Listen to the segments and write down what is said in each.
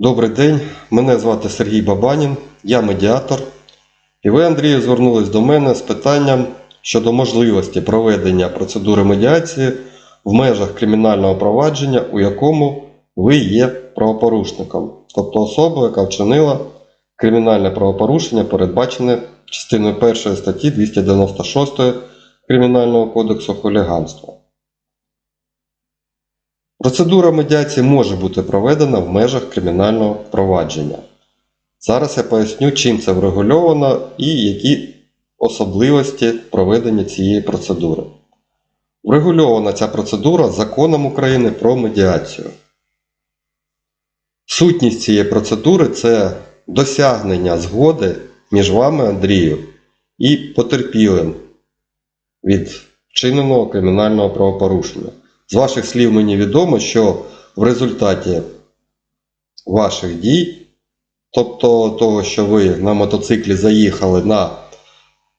Добрий день, мене звати Сергій Бабанін, я медіатор. І ви, Андрію, звернулись до мене з питанням щодо можливості проведення процедури медіації в межах кримінального провадження, у якому ви є правопорушником, тобто особа, яка вчинила кримінальне правопорушення, передбачене частиною 1 статті 296 Кримінального кодексу хуліганства. Процедура медіації може бути проведена в межах кримінального провадження. Зараз я поясню, чим це врегульовано і які особливості проведення цієї процедури. Врегульована ця процедура законом України про медіацію. Сутність цієї процедури це досягнення згоди між вами, Андрію, і потерпілим від вчиненого кримінального правопорушення. З ваших слів мені відомо, що в результаті ваших дій, тобто того, що ви на мотоциклі заїхали на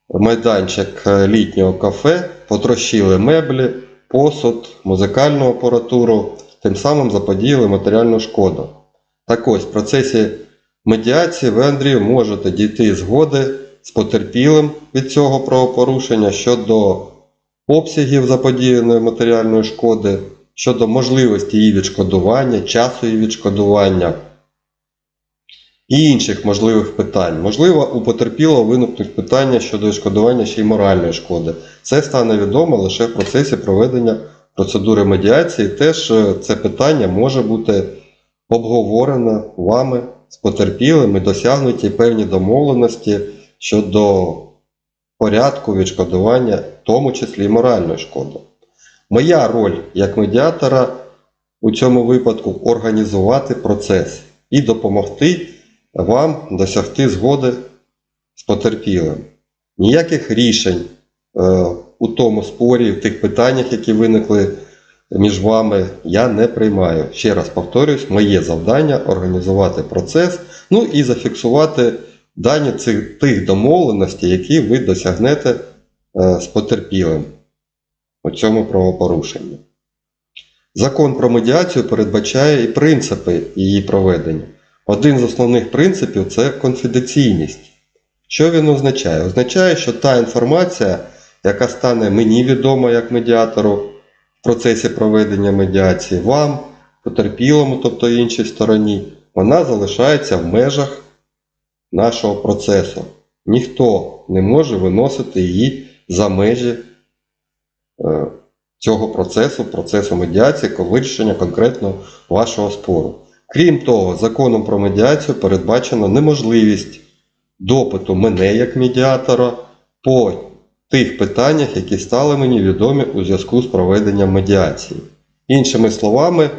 майданчик літнього кафе, потрощили меблі, посуд, музикальну апаратуру, тим самим заподіяли матеріальну шкоду. Так ось, в процесі медіації ви, Андрію, можете дійти згоди з потерпілим від цього правопорушення щодо обсягів заподіяної матеріальної шкоди, щодо можливості її відшкодування, часу її відшкодування і інших можливих питань. Можливо, у потерпілого виникнуть питання щодо відшкодування ще й моральної шкоди. Це стане відомо лише в процесі проведення процедури медіації. Теж е, це питання може бути обговорено вами з потерпілим і досягнуті певні домовленості щодо порядку відшкодування, в тому числі моральної шкоди. Моя роль як медіатора у цьому випадку організувати процес і допомогти вам досягти згоди з потерпілим. Ніяких рішень е, у тому спорі, в тих питаннях, які виникли між вами, я не приймаю. Ще раз повторюсь, моє завдання організувати процес, ну і зафіксувати дані цих тих домовленостей, які ви досягнете е, з потерпілим у цьому правопорушенні. Закон про медіацію передбачає і принципи її проведення. Один з основних принципів це конфіденційність. Що він означає? Означає, що та інформація, яка стане мені відома як медіатору в процесі проведення медіації, вам, потерпілому, тобто іншій стороні, вона залишається в межах нашого процесу. Ніхто не може виносити її за межі е, цього процесу, процесу медіації, вирішення конкретно вашого спору. Крім того, законом про медіацію передбачена неможливість допиту мене як медіатора по тих питаннях, які стали мені відомі у зв'язку з проведенням медіації. Іншими словами, е,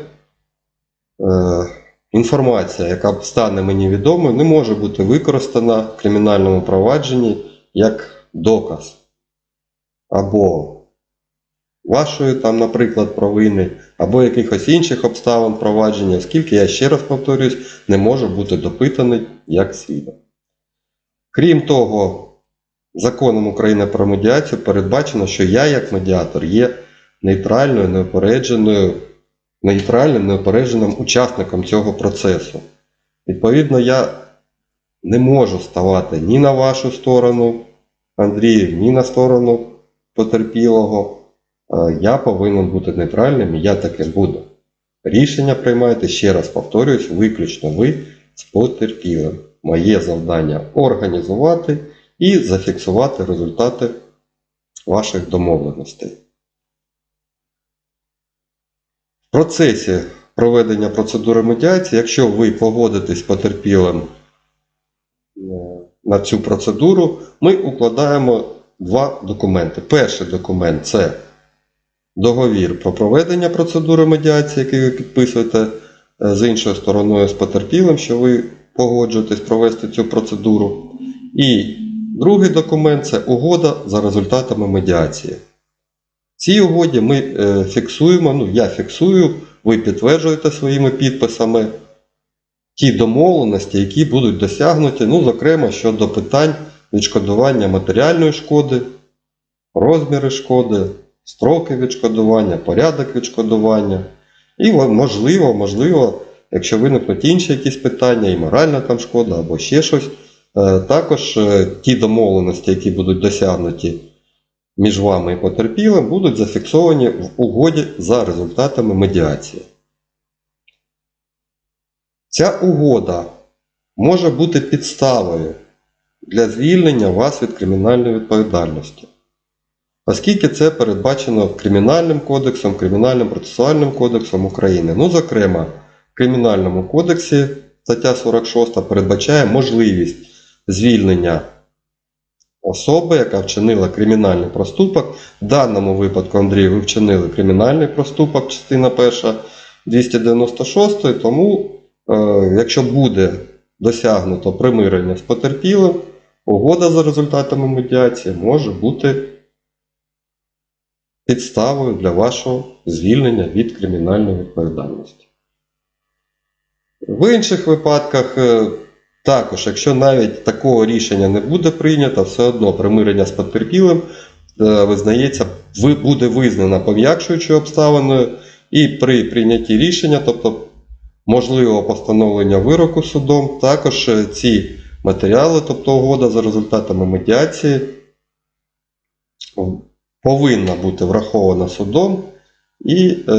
інформація, яка стане мені відомою, не може бути використана в кримінальному провадженні як доказ. Або вашої, там, наприклад, провини, або якихось інших обставин провадження, оскільки, я ще раз повторюсь, не можу бути допитаний як свідок. Крім того, законом України про медіацію передбачено, що я, як медіатор, є нейтральною, неопередженою, нейтральним, неопередженим учасником цього процесу. Відповідно, я не можу ставати ні на вашу сторону, Андрію, ні на сторону потерпілого. Е, Я повинен бути нейтральним, і я таким буду. Рішення приймаєте, ще раз повторюсь, виключно ви з потерпілим. Моє завдання організувати і зафіксувати результати ваших домовленостей. В процесі проведення процедури медіації, якщо ви погодитесь потерпілим е, на цю процедуру, ми укладаємо два документи. Перший документ це договір про проведення процедури медіації, який ви підписуєте е, з іншою стороною з потерпілим, що ви погоджуєтесь провести цю процедуру. І другий документ це угода за результатами медіації. Цій угоді ми е, фіксуємо, ну я фіксую, ви підтверджуєте своїми підписами ті домовленості, які будуть досягнуті, ну, зокрема, щодо питань відшкодування матеріальної шкоди, розміри шкоди, строки відшкодування, порядок відшкодування. І можливо, можливо, Якщо виникнуть інші якісь питання, і моральна там шкода або ще щось, е, також е, ті домовленості, які будуть досягнуті між вами і потерпілим, будуть зафіксовані в угоді за результатами медіації. Ця угода може бути підставою для звільнення вас від кримінальної відповідальності. Оскільки це передбачено Кримінальним кодексом, Кримінальним процесуальним кодексом України. Ну, зокрема, в Кримінальному кодексі стаття 46 передбачає можливість звільнення особи, яка вчинила кримінальний проступок. В даному випадку, Андрій, ви вчинили кримінальний проступок, частина 1 296, тому, е, якщо буде досягнуто примирення з потерпілим, угода за результатами медіації може бути підставою для вашого звільнення від кримінальної відповідальності. В інших випадках, е, також, якщо навіть такого рішення не буде прийнято, все одно примирення з потерпілим е, визнається, буде визнана пом'якшуючою обставиною, і при прийнятті рішення, тобто можливого постановлення вироку судом, також е, ці матеріали, тобто угода за результатами медіації, повинна бути врахована судом і е,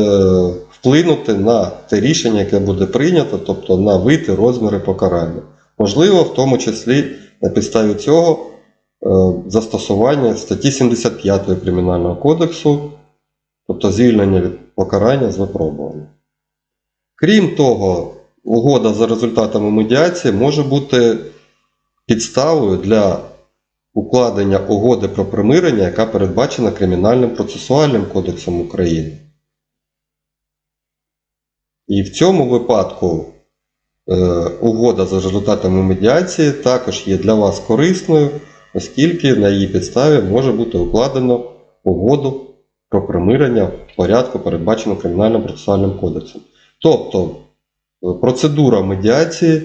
вплинути на те рішення, яке буде прийнято, тобто на вид і розміри покарання. Можливо, в тому числі на підставі цього е, застосування статті 75 Кримінального кодексу, тобто звільнення від покарання з випробування. Крім того, угода за результатами медіації може бути підставою для укладення угоди про примирення, яка передбачена Кримінальним процесуальним кодексом України. І в цьому випадку угода за результатами медіації також є для вас корисною, оскільки на її підставі може бути укладено угоду про примирення в порядку, передбаченому Кримінальним процесуальним кодексом. Тобто е, процедура медіації,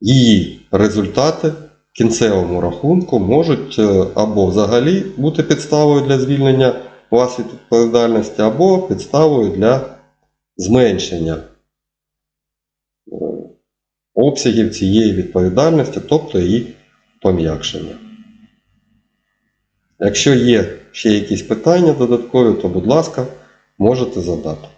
її результати в кінцевому рахунку можуть е, або взагалі бути підставою для звільнення вас від відповідальності, або підставою для зменшення е, обсягів цієї відповідальності, тобто її пом'якшення. Якщо є ще якісь питання додаткові, то, будь ласка, можете задати.